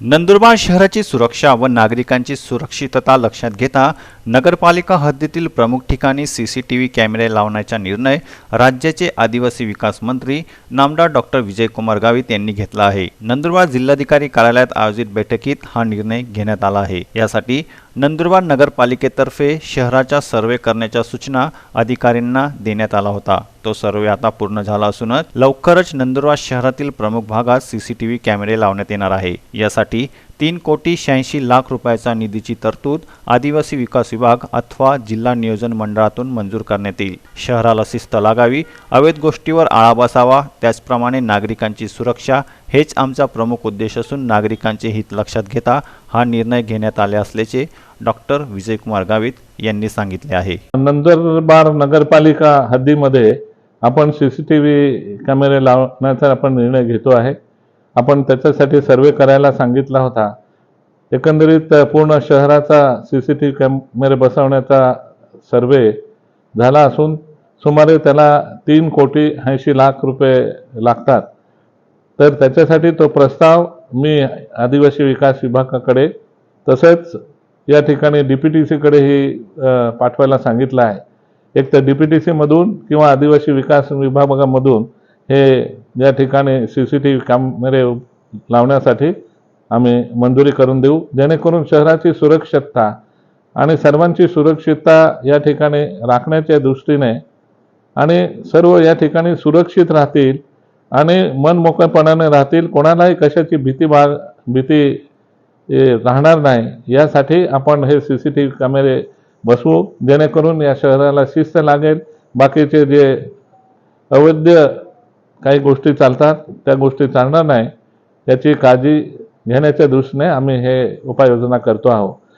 नंदुरबार शहराची सुरक्षा व नागरिकांची सुरक्षितता लक्षात घेता नगरपालिका हद्दीतील प्रमुख ठिकाणी सी सी टी व्ही कॅमेरे लावण्याचा निर्णय राज्याचे आदिवासी विकास मंत्री नामदार डॉक्टर विजयकुमार गावित यांनी घेतला आहे. नंदुरबार जिल्हाधिकारी कार्यालयात आयोजित बैठकीत हा निर्णय घेण्यात आला आहे. यासाठी नंदुरबार नगरपालिकेतर्फे शहराचा सर्वे करण्याच्या सूचना अधिकाऱ्यांना देण्यात आला होता. तो सर्वे आता पूर्ण झाला असूनच लवकरच नंदुरबार शहरातील प्रमुख भागात सीसीटीव्ही कॅमेरे लावण्यात येणार आहे. यासाठी तीन कोटी शहाऐंशी लाख रुपयाचा निधीची तरतूद आदिवासी विकास विभाग अथवा जिल्हा नियोजन मंडळातून मंजूर करण्यात येईल. शहराला शिस्त लागावी अवैध गोष्टीवर आळा बसावा त्याचप्रमाणे नागरिकांची सुरक्षा हेच आमचा प्रमुख उद्देश असून नागरिकांचे हित लक्षात घेता हा निर्णय घेण्यात आले असल्याचे डॉक्टर विजयकुमार गावित यांनी सांगितले आहे. नंदुरबार नगरपालिका हद्दीमध्ये आपण सीसीटीव्ही कॅमेरे लावण्याचा आपण निर्णय घेतो आहे. आपण त्याच्यासाठी सर्वे करायला सांगितला होता. एकंदरीत पूर्ण शहराचा सी सी टी व्ही कॅमेरे बसवण्याचा सर्वे झाला असून सुमारे त्याला तीन कोटी ऐंशी लाख रुपये लागतात. तर त्याच्यासाठी तो प्रस्ताव मी आदिवासी विकास विभागाकडे तसेच या ठिकाणी डी पी टी सीकडेही पाठवायला सांगितलं आहे. एक तर डी पी टी सीमधून किंवा आदिवासी विकास विभागामधून हे या ठिकाणी सी सी टी व्ही कॅमेरे लावण्यासाठी आम्ही मंजुरी करून देऊ. जेणेकरून शहराची सुरक्षितता आणि सर्वांची सुरक्षितता या ठिकाणी राखण्याच्या दृष्टीने आणि सर्व या ठिकाणी सुरक्षित राहतील आणि मन मोकळेपणाने राहतील कोणालाही कशाची भीती बाळ भीती राहणार नाही यासाठी आपण हे सी सी टी व्ही कॅमेरे बसवू. जेणेकरून या शहराला शिस्त लागेल. बाकीचे जे अवैध काही गोष्टी चालतात त्या गोष्टी चालणार नाही याची काळजी घेण्याच्या दृष्टीने आम्ही हे उपाययोजना करतो आहोत.